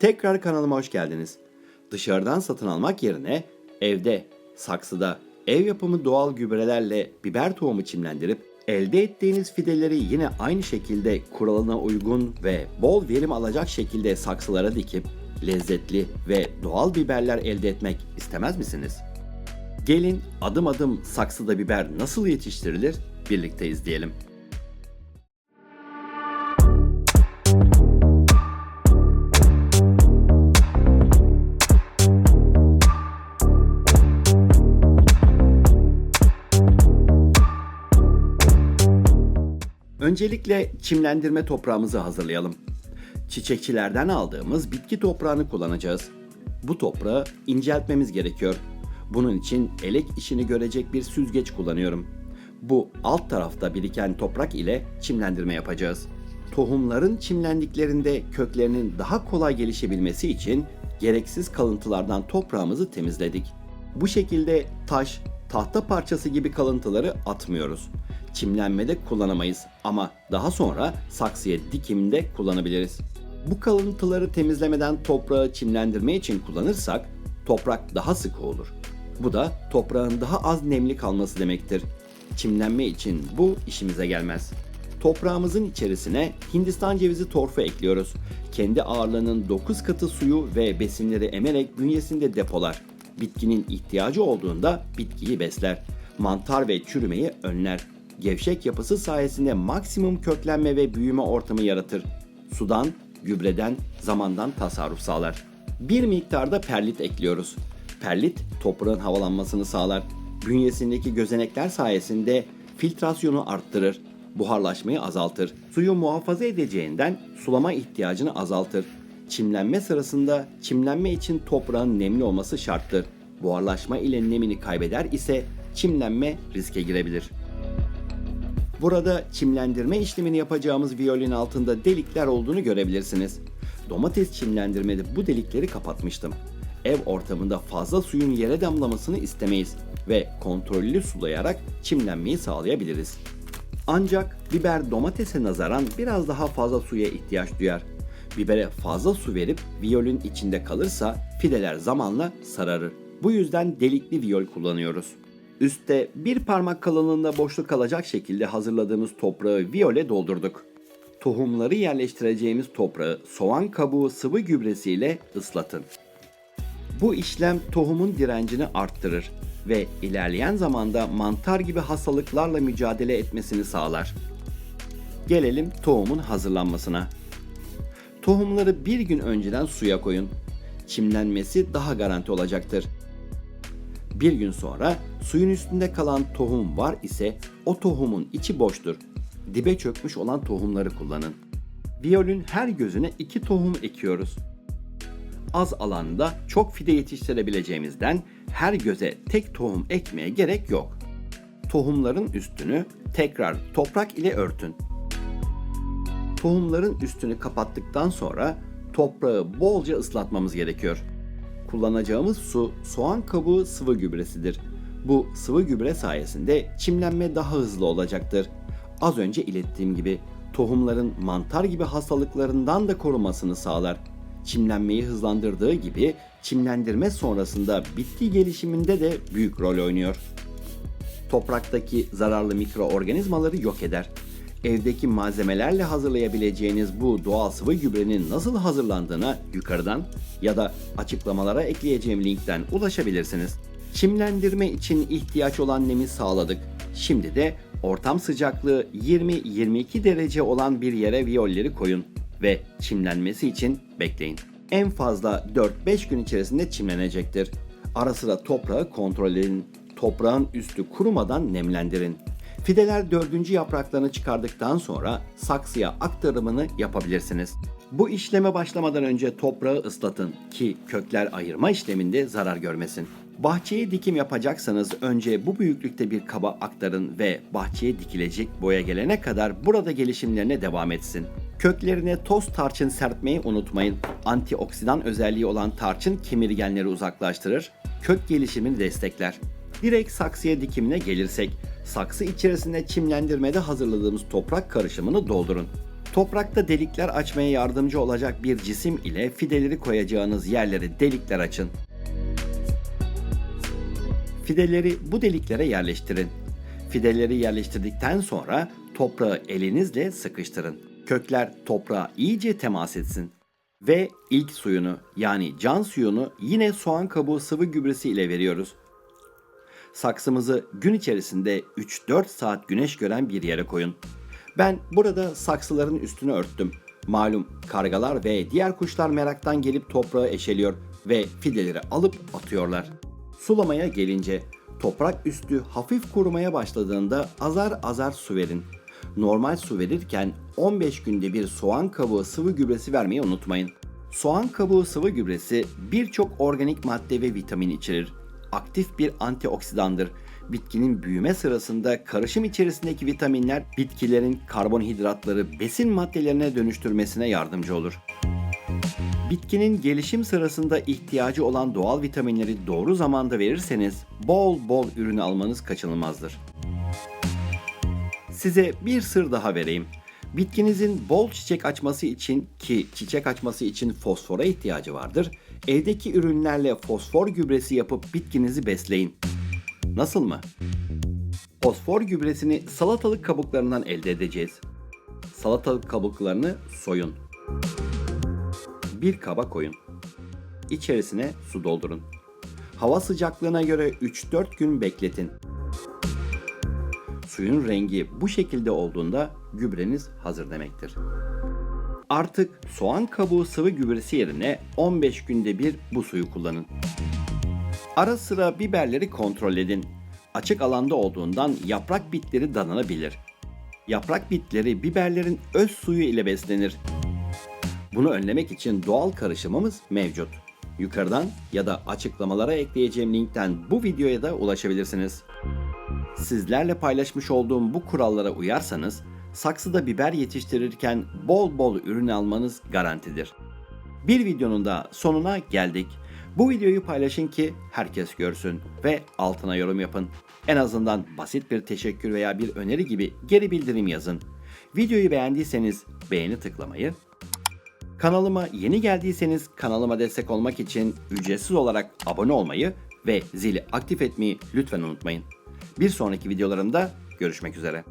Tekrar kanalıma hoş geldiniz. Dışarıdan satın almak yerine evde, saksıda, ev yapımı doğal gübrelerle biber tohumu çimlendirip elde ettiğiniz fideleri yine aynı şekilde kuralına uygun ve bol verim alacak şekilde saksılara dikip lezzetli ve doğal biberler elde etmek istemez misiniz? Gelin adım adım saksıda biber nasıl yetiştirilir birlikte izleyelim. Öncelikle çimlendirme toprağımızı hazırlayalım. Çiçekçilerden aldığımız bitki toprağını kullanacağız. Bu toprağı inceltmemiz gerekiyor. Bunun için elek işini görecek bir süzgeç kullanıyorum. Bu alt tarafta biriken toprak ile çimlendirme yapacağız. Tohumların çimlendiklerinde köklerinin daha kolay gelişebilmesi için gereksiz kalıntılardan toprağımızı temizledik. Bu şekilde taş, tahta parçası gibi kalıntıları atmıyoruz. Çimlenmede kullanamayız ama daha sonra saksıya dikimde kullanabiliriz. Bu kalıntıları temizlemeden toprağı çimlendirme için kullanırsak toprak daha sıkı olur. Bu da toprağın daha az nemli kalması demektir. Çimlenme için bu işimize gelmez. Toprağımızın içerisine Hindistan cevizi torfu ekliyoruz. Kendi ağırlığının 9 katı suyu ve besinleri emerek bünyesinde depolar. Bitkinin ihtiyacı olduğunda bitkiyi besler. Mantar ve çürümeyi önler. Gevşek yapısı sayesinde maksimum köklenme ve büyüme ortamı yaratır. Sudan, gübreden, zamandan tasarruf sağlar. Bir miktarda perlit ekliyoruz. Perlit toprağın havalanmasını sağlar. Bünyesindeki gözenekler sayesinde filtrasyonu arttırır. Buharlaşmayı azaltır. Suyu muhafaza edeceğinden sulama ihtiyacını azaltır. Çimlenme sırasında çimlenme için toprağın nemli olması şarttır. Buharlaşma ile nemini kaybeder ise çimlenme riske girebilir. Burada çimlendirme işlemini yapacağımız viyolin altında delikler olduğunu görebilirsiniz. Domates çimlendirmede bu delikleri kapatmıştım. Ev ortamında fazla suyun yere damlamasını istemeyiz ve kontrollü sulayarak çimlenmeyi sağlayabiliriz. Ancak biber domatese nazaran biraz daha fazla suya ihtiyaç duyar. Bibere fazla su verip viyolün içinde kalırsa fideler zamanla sararır. Bu yüzden delikli viyol kullanıyoruz. Üste bir parmak kalınlığında boşluk kalacak şekilde hazırladığımız toprağı viyole doldurduk. Tohumları yerleştireceğimiz toprağı soğan kabuğu sıvı gübresiyle ıslatın. Bu işlem tohumun direncini arttırır ve ilerleyen zamanda mantar gibi hastalıklarla mücadele etmesini sağlar. Gelelim tohumun hazırlanmasına. Tohumları bir gün önceden suya koyun. Çimlenmesi daha garanti olacaktır. Bir gün sonra suyun üstünde kalan tohum var ise o tohumun içi boştur. Dibe çökmüş olan tohumları kullanın. Viyolün her gözüne iki tohum ekiyoruz. Az alanda çok fide yetiştirebileceğimizden her göze tek tohum ekmeye gerek yok. Tohumların üstünü tekrar toprak ile örtün. Tohumların üstünü kapattıktan sonra toprağı bolca ıslatmamız gerekiyor. Kullanacağımız su soğan kabuğu sıvı gübresidir. Bu sıvı gübre sayesinde çimlenme daha hızlı olacaktır. Az önce ilettiğim gibi tohumların mantar gibi hastalıklarından da korumasını sağlar. Çimlenmeyi hızlandırdığı gibi çimlendirme sonrasında bitki gelişiminde de büyük rol oynuyor. Topraktaki zararlı mikroorganizmaları yok eder. Evdeki malzemelerle hazırlayabileceğiniz bu doğal sıvı gübrenin nasıl hazırlandığına yukarıdan ya da açıklamalara ekleyeceğim linkten ulaşabilirsiniz. Çimlendirme için ihtiyaç olan nemi sağladık. Şimdi de ortam sıcaklığı 20-22 derece olan bir yere viyolleri koyun ve çimlenmesi için bekleyin. En fazla 4-5 gün içerisinde çimlenecektir. Ara sıra toprağı kontrol edin. Toprağın üstü kurumadan nemlendirin. Fideler dördüncü yapraklarını çıkardıktan sonra saksıya aktarımını yapabilirsiniz. Bu işleme başlamadan önce toprağı ıslatın ki kökler ayırma işleminde zarar görmesin. Bahçeye dikim yapacaksanız önce bu büyüklükte bir kaba aktarın ve bahçeye dikilecek boya gelene kadar burada gelişimlerine devam etsin. Köklerine toz tarçın serpmeyi unutmayın. Antioksidan özelliği olan tarçın kemirgenleri uzaklaştırır, kök gelişimini destekler. Direkt saksıya dikimine gelirsek, saksı içerisinde çimlendirmede hazırladığımız toprak karışımını doldurun. Toprakta delikler açmaya yardımcı olacak bir cisim ile fideleri koyacağınız yerleri delikler açın. Fideleri bu deliklere yerleştirin. Fideleri yerleştirdikten sonra toprağı elinizle sıkıştırın. Kökler toprağa iyice temas etsin. Ve ilk suyunu yani can suyunu yine soğan kabuğu sıvı gübresi ile veriyoruz. Saksımızı gün içerisinde 3-4 saat güneş gören bir yere koyun. Ben burada saksıların üstünü örttüm. Malum kargalar ve diğer kuşlar meraktan gelip toprağı eşeliyor ve fideleri alıp atıyorlar. Sulamaya gelince toprak üstü hafif kurumaya başladığında azar azar su verin. Normal su verirken 15 günde bir soğan kabuğu sıvı gübresi vermeyi unutmayın. Soğan kabuğu sıvı gübresi birçok organik madde ve vitamin içerir. Aktif bir antioksidandır. Bitkinin büyüme sırasında karışım içerisindeki vitaminler bitkilerin karbonhidratları besin maddelerine dönüştürmesine yardımcı olur. Bitkinin gelişim sırasında ihtiyacı olan doğal vitaminleri doğru zamanda verirseniz bol bol ürün almanız kaçınılmazdır. Size bir sır daha vereyim. Bitkinizin bol çiçek açması için ki çiçek açması için fosfora ihtiyacı vardır. Evdeki ürünlerle fosfor gübresi yapıp bitkinizi besleyin. Nasıl mı? Fosfor gübresini salatalık kabuklarından elde edeceğiz. Salatalık kabuklarını soyun. Bir kaba koyun. İçerisine su doldurun. Hava sıcaklığına göre 3-4 gün bekletin. Suyun rengi bu şekilde olduğunda gübreniz hazır demektir. Artık soğan kabuğu sıvı gübresi yerine 15 günde bir bu suyu kullanın. Ara sıra biberleri kontrol edin. Açık alanda olduğundan yaprak bitleri dananabilir. Yaprak bitleri biberlerin öz suyu ile beslenir. Bunu önlemek için doğal karışımımız mevcut. Yukarıdan ya da açıklamalara ekleyeceğim linkten bu videoya da ulaşabilirsiniz. Sizlerle paylaşmış olduğum bu kurallara uyarsanız saksıda biber yetiştirirken bol bol ürün almanız garantidir. Bir videonun da sonuna geldik. Bu videoyu paylaşın ki herkes görsün ve altına yorum yapın. En azından basit bir teşekkür veya bir öneri gibi geri bildirim yazın. Videoyu beğendiyseniz beğeni tıklamayı, kanalıma yeni geldiyseniz kanalıma destek olmak için ücretsiz olarak abone olmayı ve zili aktif etmeyi lütfen unutmayın. Bir sonraki videolarımda görüşmek üzere.